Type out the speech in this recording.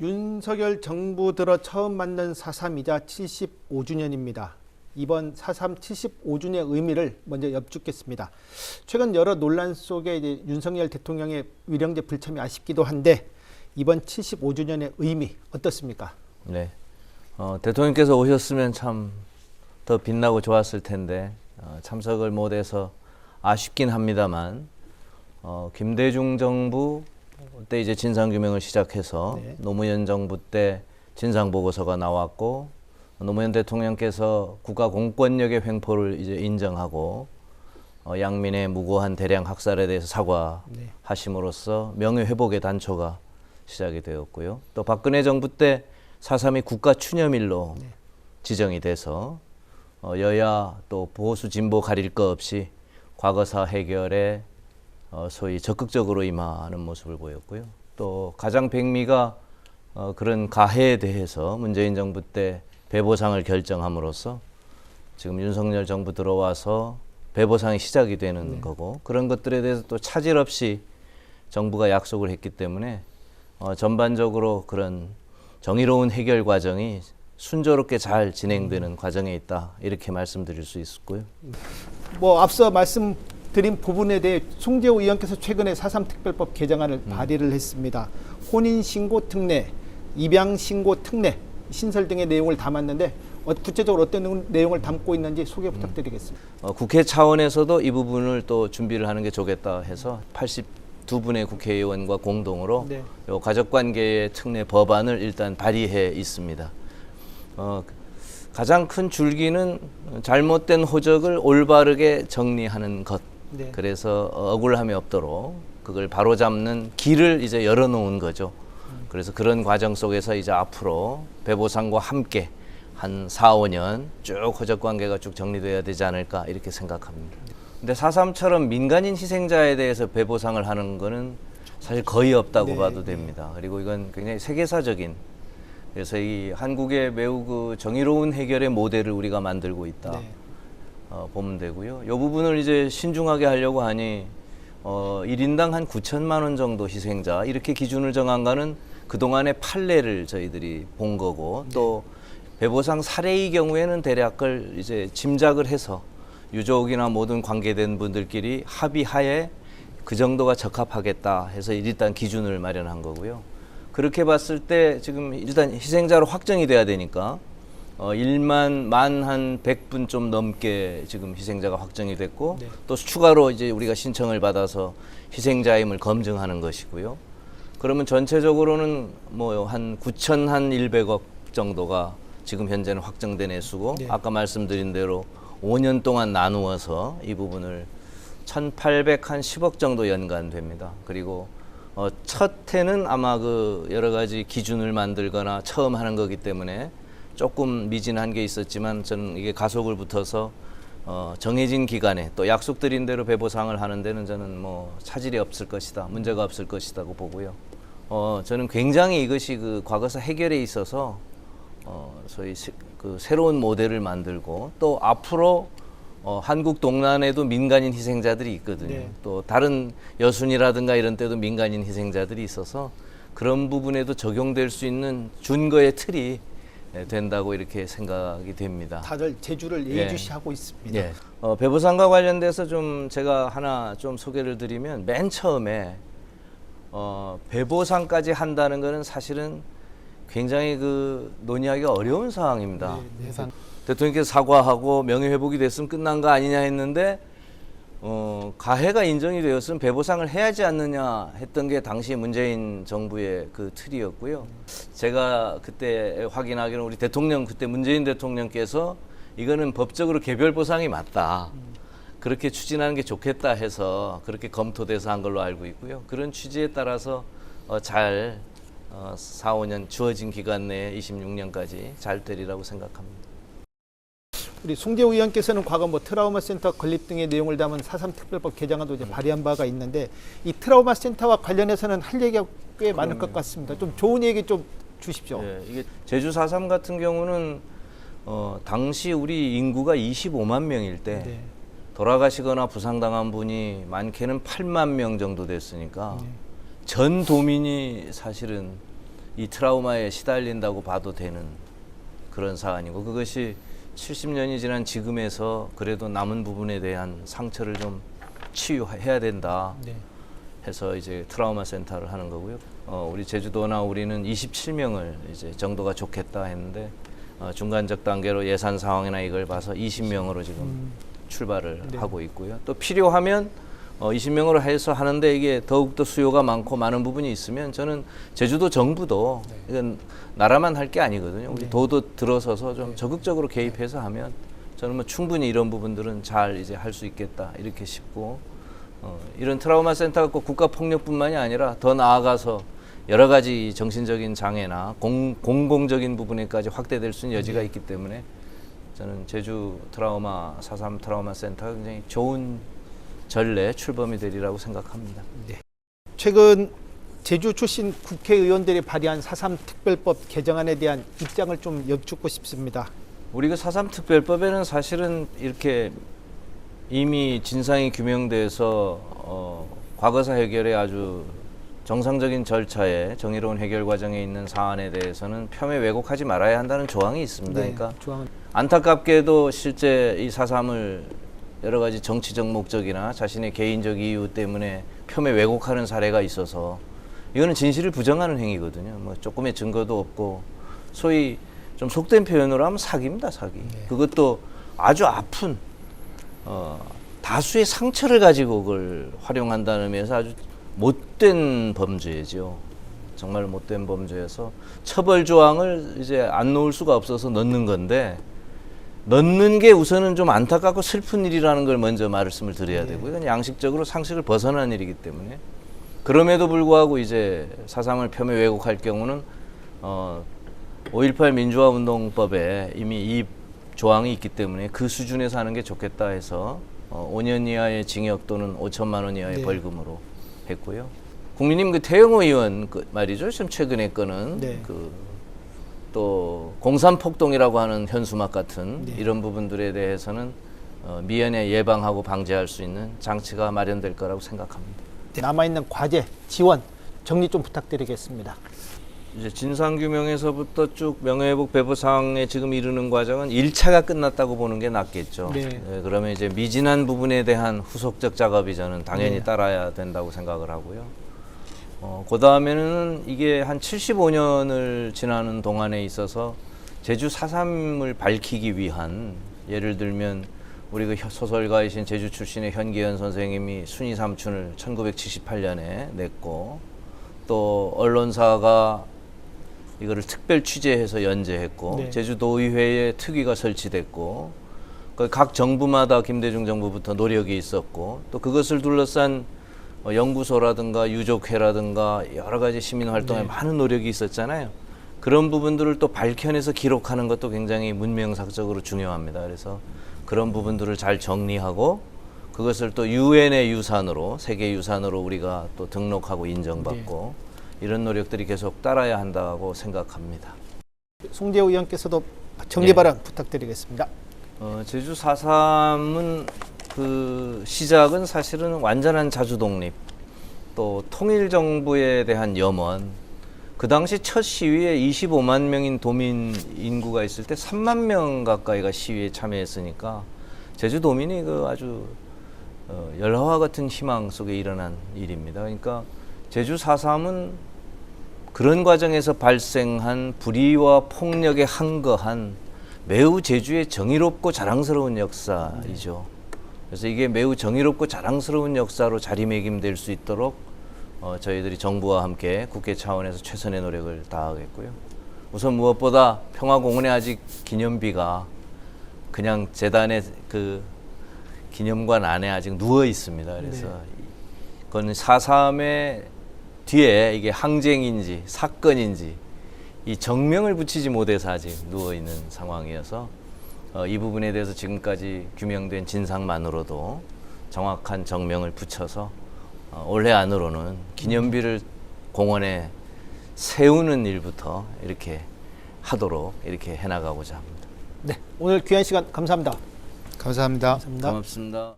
윤석열 정부 들어 처음 만든 4.3이자 75주년입니다. 이번 4.3 75주년 의미를 먼저 엽죽겠습니다. 최근 여러 논란 속에 윤석열 대통령의 위령제 불참이 아쉽기도 한데 이번 75주년의 의미 어떻습니까? 네. 어, 대통령께서 오셨으면 참 더 빛나고 좋았을 텐데 어, 참석을 못해서 아쉽긴 합니다만 어, 김대중 정부 때 이제 진상 규명을 시작해서 네. 노무현 정부 때 진상 보고서가 나왔고 노무현 대통령께서 국가 공권력의 횡포를 이제 인정하고 어, 양민의 무고한 대량 학살에 대해서 네. 사과하심으로써 명예 회복의 단초가 시작이 되었고요. 또 박근혜 정부 때 4.3이 국가 추념일로 네. 지정이 돼서 어, 여야 또 보수 진보 가릴 거 없이 과거사 해결에 어, 소위 적극적으로 임하는 모습을 보였고요. 또 가장 백미가 어, 그런 가해에 대해서 문재인 정부 때 배보상을 결정함으로써 지금 윤석열 정부 들어와서 배보상이 시작이 되는 거고 그런 것들에 대해서 또 차질 없이 정부가 약속을 했기 때문에 어, 전반적으로 그런 정의로운 해결 과정이 순조롭게 잘 진행되는 과정에 있다 이렇게 말씀드릴 수 있고요. 뭐 앞서 말씀 드린 부분에 대해 송재호 의원께서 최근에 4.3 특별법 개정안을 발의를 했습니다. 혼인 신고 특례, 입양 신고 특례 신설 등의 내용을 담았는데 어, 구체적으로 어떤 내용을 담고 있는지 소개 부탁드리겠습니다. 어, 국회 차원에서도 이 부분을 또 준비를 하는 게 좋겠다 해서 82분의 국회의원과 공동으로 네. 요 가족관계의 특례 법안을 일단 발의해 있습니다. 어, 가장 큰 줄기는 잘못된 호적을 올바르게 정리하는 것. 네. 그래서 억울함이 없도록 그걸 바로잡는 길을 이제 열어놓은 거죠. 그래서 그런 과정 속에서 이제 앞으로 배보상과 함께 한 4, 5년 쭉 호적 관계가 쭉 정리돼야 되지 않을까 이렇게 생각합니다. 근데 4.3처럼 민간인 희생자에 대해서 배보상을 하는 거는 사실 거의 없다고 네, 봐도 됩니다. 그리고 이건 굉장히 세계사적인 그래서 이 한국의 매우 그 정의로운 해결의 모델을 우리가 만들고 있다. 네. 어, 보면 되고요. 이 부분을 이제 신중하게 하려고 하니 어, 1인당 한 9천만 원 정도 희생자 이렇게 기준을 정한 거는 그동안의 판례를 저희들이 본 거고 또 배보상 사례의 경우에는 대략을 이제 짐작을 해서 유족이나 모든 관계된 분들끼리 합의하에 그 정도가 적합하겠다 해서 일단 기준을 마련한 거고요. 그렇게 봤을 때 지금 일단 희생자로 확정이 돼야 되니까 어 1만 만 한 100분 좀 넘게 지금 희생자가 확정이 됐고 네. 또 추가로 이제 우리가 신청을 받아서 희생자임을 검증하는 것이고요. 그러면 전체적으로는 뭐 한 9천 한 100억 정도가 지금 현재는 확정된 애수고 네. 아까 말씀드린 대로 5년 동안 나누어서 이 부분을 1,800 한 10억 정도 연간 됩니다. 그리고 어, 첫 해는 아마 그 여러 가지 기준을 만들거나 처음 하는 거기 때문에 조금 미진한 게 있었지만 저는 이게 가속을 붙어서 어, 정해진 기간에 또 약속드린 대로 배보상을 하는 데는 저는 뭐 차질이 없을 것이다, 문제가 없을 것이다고 보고요. 어, 저는 굉장히 이것이 그 과거사 해결에 있어서 어, 소위 새, 그 새로운 모델을 만들고 또 앞으로 어, 한국 동란에도 민간인 희생자들이 있거든요. 네. 또 다른 여순이라든가 이런 때도 민간인 희생자들이 있어서 그런 부분에도 적용될 수 있는 준거의 틀이 예, 된다고 이렇게 생각이 됩니다. 다들 제주를 예. 예의주시하고 있습니다. 예. 어, 배부상과 관련돼서 좀 제가 하나 좀 소개를 드리면 맨 처음에 어, 배보상까지 한다는 것은 사실은 굉장히 그 논의하기가 어려운 상황입니다. 네, 네. 대통령께서 사과하고 명예 회복이 됐으면 끝난 거 아니냐 했는데 어, 가해가 인정이 되었으면 배보상을 해야지 않느냐 했던 게 당시 문재인 정부의 그 틀이었고요. 제가 그때 확인하기로는 우리 대통령 그때 문재인 대통령께서 이거는 법적으로 개별 보상이 맞다. 그렇게 추진하는 게 좋겠다 해서 그렇게 검토돼서 한 걸로 알고 있고요. 그런 취지에 따라서 어, 잘 어, 4, 5년 주어진 기간 내에 26년까지 잘 되리라고 생각합니다. 우리 송재호 의원께서는 과거 뭐 트라우마 센터 건립 등의 내용을 담은 4.3 특별법 개정안도 이제 발의한 바가 있는데 이 트라우마 센터와 관련해서는 할 얘기가 꽤 많을 것 같습니다. 좀 좋은 얘기 좀 주십시오. 예, 이게 제주 4.3 같은 경우는 어, 당시 우리 인구가 25만 명일 때 네. 돌아가시거나 부상당한 분이 많게는 8만 명 정도 됐으니까 네. 전 도민이 사실은 이 트라우마에 시달린다고 봐도 되는 그런 사안이고 그것이 70년이 지난 지금에서 그래도 남은 부분에 대한 상처를 좀 치유해야 된다. 네. 해서 이제 트라우마 센터를 하는 거고요. 어, 우리 제주도나 우리는 27명을 이제 정도가 좋겠다 했는데 어, 중간적 단계로 예산 상황이나 이걸 봐서 20명으로 지금 출발을 네. 하고 있고요. 또 필요하면 어, 20명으로 해서 하는데 이게 더욱더 수요가 많고 많은 부분이 있으면 저는 제주도 정부도 이건 나라만 할 게 아니거든요. 우리 네. 도도 들어서서 좀 적극적으로 개입해서 하면 저는 뭐 충분히 이런 부분들은 잘 이제 할 수 있겠다 이렇게 싶고 어, 이런 트라우마 센터가 꼭 국가 폭력뿐만이 아니라 더 나아가서 여러 가지 정신적인 장애나 공, 공공적인 부분에까지 확대될 수 있는 여지가 있기 때문에 저는 제주 트라우마 4.3 트라우마 센터가 굉장히 좋은 전례 출범이 되리라고 생각합니다. 최근 제주 출신 국회의원들이 발의한 4.3 특별법 개정안에 대한 입장을 좀 여쭙고 싶습니다. 우리 그4.3 특별법에는 사실은 이렇게 이미 진상이 규명돼서 어, 과거사 해결에 아주 정상적인 절차에 정의로운 해결 과정에 있는 사안에 대해서는 폄훼 왜곡하지 말아야 한다는 조항이 있습니다. 네, 그러니까 조항은 안타깝게도 실제 이 4.3을 여러 가지 정치적 목적이나 자신의 개인적 이유 때문에 폄훼 왜곡하는 사례가 있어서 이거는 진실을 부정하는 행위거든요. 뭐 조금의 증거도 없고 소위 좀 속된 표현으로 하면 사기입니다, 사기. 그것도 아주 아픈 어, 다수의 상처를 가지고 그걸 활용한다는 의미에서 아주 못된 범죄죠. 정말 못된 범죄여서 처벌 조항을 이제 안 놓을 수가 없어서 넣는 건데 넣는 게 우선은 좀 안타깝고 슬픈 일이라는 걸 먼저 말씀을 드려야 되고 이건 양식적으로 상식을 벗어난 일이기 때문에 그럼에도 불구하고 이제 사상을 폄훼 왜곡할 경우는 어, 5.18 민주화 운동법에 이미 이 조항이 있기 때문에 그 수준에서 하는 게 좋겠다 해서 어, 5년 이하의 징역 또는 5천만 원 이하의 네. 벌금으로 했고요. 국민님 그 태영호 의원 그 말이죠. 지금 최근에 거는 네. 그 또 공산 폭동이라고 하는 현수막 같은 네. 이런 부분들에 대해서는 어, 미연에 예방하고 방지할 수 있는 장치가 마련될 거라고 생각합니다. 남아있는 과제, 지원 정리 좀 부탁드리겠습니다. 이제 진상 규명에서부터 쭉 명예회복 배부상에 지금 이르는 과정은 1차가 끝났다고 보는 게 낫겠죠. 네. 그러면 이제 미진한 부분에 대한 후속적 작업이 저는 당연히 네. 따라야 된다고 생각을 하고요. 어, 그 다음에는 이게 한 75년을 지나는 동안에 있어서 제주 4.3을 밝히기 위한 예를 들면 우리 그 혀- 소설가이신 제주 출신의 현기현 선생님이 순이 삼춘을 1978년에 냈고 또 언론사가 이거를 특별 취재해서 연재했고 네. 제주도의회에 특위가 설치됐고 그각 정부마다 김대중 정부부터 노력이 있었고 또 그것을 둘러싼 어, 연구소라든가 유족회라든가 여러 가지 시민 활동에 네. 많은 노력이 있었잖아요. 그런 부분들을 또 밝혀내서 기록하는 것도 굉장히 문명사적으로 중요합니다. 그래서 그런 부분들을 잘 정리하고 그것을 또 유엔의 유산으로 세계 유산으로 우리가 또 등록하고 인정받고 이런 노력들이 계속 따라야 한다고 생각합니다. 송재호 의원께서도 정리 네. 발언 부탁드리겠습니다. 어, 제주 4.3은 그 시작은 사실은 완전한 자주 독립 또 통일 정부에 대한 염원 그 당시 첫 시위에 25만 명인 도민 인구가 있을 때 3만 명 가까이가 시위에 참여했으니까 제주 도민이 그 아주 어, 열화와 같은 희망 속에 일어난 일입니다. 그러니까 제주 4.3은 그런 과정에서 발생한 불의와 폭력에 항거한 매우 제주의 정의롭고 자랑스러운 역사이죠. 그래서 이게 매우 정의롭고 자랑스러운 역사로 자리매김될 수 있도록 어, 저희들이 정부와 함께 국회 차원에서 최선의 노력을 다하겠고요. 우선 무엇보다 평화공원에 아직 기념비가 그냥 재단의 그 기념관 안에 아직 누워 있습니다. 그래서 그거는 4.3의 뒤에 이게 항쟁인지 사건인지 이 정명을 붙이지 못해서 아직 누워 있는 상황이어서 어, 이 부분에 대해서 지금까지 규명된 진상만으로도 정확한 정명을 붙여서 어, 올해 안으로는 기념비를 공원에 세우는 일부터 이렇게 하도록 이렇게 해나가고자 합니다. 네, 오늘 귀한 시간 감사합니다. 감사합니다. 감사합니다. 고맙습니다.